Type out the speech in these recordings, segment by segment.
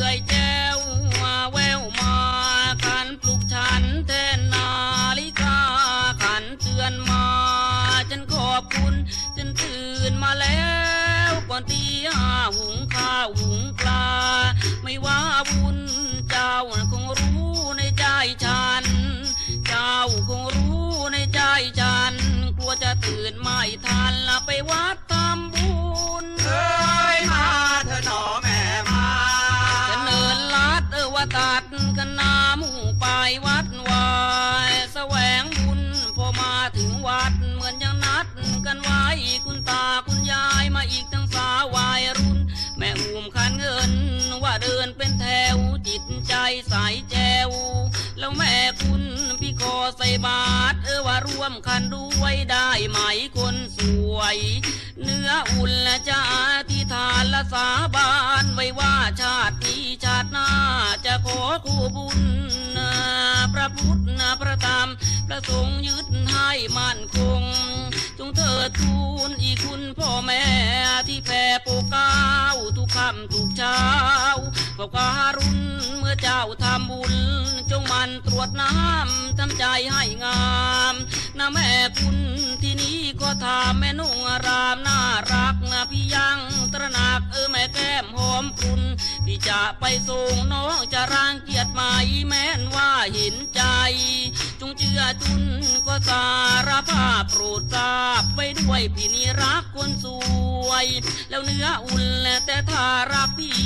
ลื่ยแจวมาแววมาขันปลุกฉันแทนนาลิกาขันเตือนมาฉันขอบคุณฉันตื่นมาแล้วก่อนตีห้าหุงข้าหุงปลา ไม่ว่าบุญเจ้าคงรู้ในใจฉัน อุ้มคันเงิน ว่าเดินเป็นแถวจิตใจใสแจว แล้วแม่คุณพี่ขอใส่บาตรเออว่าร่วมคันด้วยได้ไหมคนสวย เนื้ออุ่นและจะอธิษฐานและสาบานไว้ว่าชาตินี้ชาติหน้าจะขอคู่บุญนะพระพุทธนะพระธรรมพระสงฆ์ยึดให้มั่นคง จงเถิดทูลอีคุณพ่อแม่ที่แผ่ คำทุกเช้าเฝ้าการุณเมื่อเจ้าทำบุญ จงมันตรวจน้ำทำใจให้งามนะแม่คุณที่นี้ก็ทำแม่นุ่งอารามน่ารักนะพี่ยังตระหนักเออแม่แก้มหอมคุณพี่จะไปส่งน้องจะร่างเกียรติไหมแม้นว่าเห็นใจ จงเชื่อจุนก็สารภาพโปรดทราบไปด้วยพี่นี่รักคนสู วย แล้วเนื้ออุ่นแหละแต่ถ้ารักพี่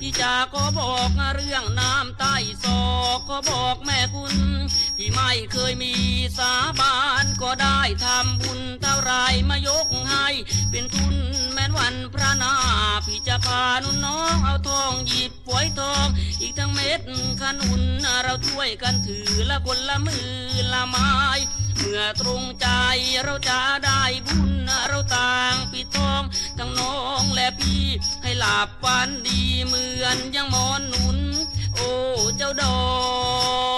พี่จะก็บอกเรื่องน้ำใต้ศอกก็บอกแม่คุณ พี่ไม่เคยมีสาบานก็ได้ทำบุญเท่าไรมายกให้ เป็นทุนแม้นวันพระนาพี่จะพานุ่นน้องเอาทองหยิบฝอยทอง อีกทั้งเม็ดขนุนเราช่วยกันถือละคนละมือละไม้ มื่อตรงใจเราจะได้บุญเราต่างปิดทองทั้งน้องและพี่ให้หลับฝันดีเหมือนยังมอนหนุน โอ้เจ้าดอก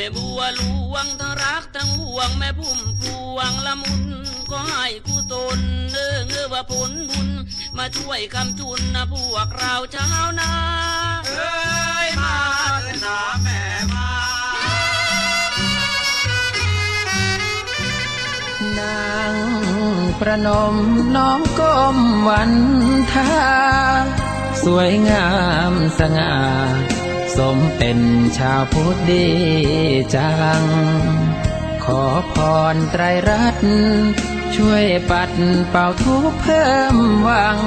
แม่บัวหลวงทั้งรักทั้งห่วงแม่พุ่มพวงละมุนก็ให้กุศลเออเงอว่าผลบุญ มาช่วยคำจุนนะพวกเราชาวนาเอ้ยมาเธอะหนอแม่มานางประนมน้องก้มวันทา สวยงามสง่า สมเป็นชาวพุทธดีจัง ขอพรไตรรัตน์ช่วยปัดเป่าทุกเพิ่มหวัง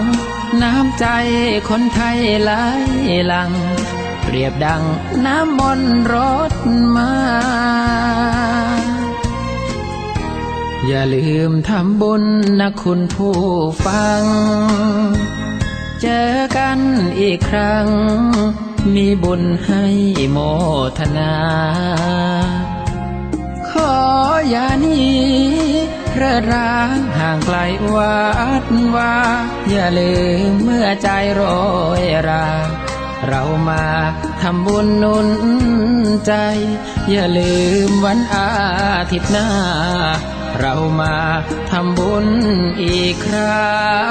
น้ำใจคนไทยไหลหลัง เปรียบดังน้ำมนต์รดมา อย่าลืมทำบุญนะคุณผู้ฟัง เจอกันอีกครั้ง มีบุญให้โมทนา ขออย่านีเรอร้างห่างไกลวัดว่าอย่าลืมเมื่อใจโรยรา เรามาทำบุญนุนใจ อย่าลืมวันอาทิตย์หน้า เรามาทำบุญอีกครั้ง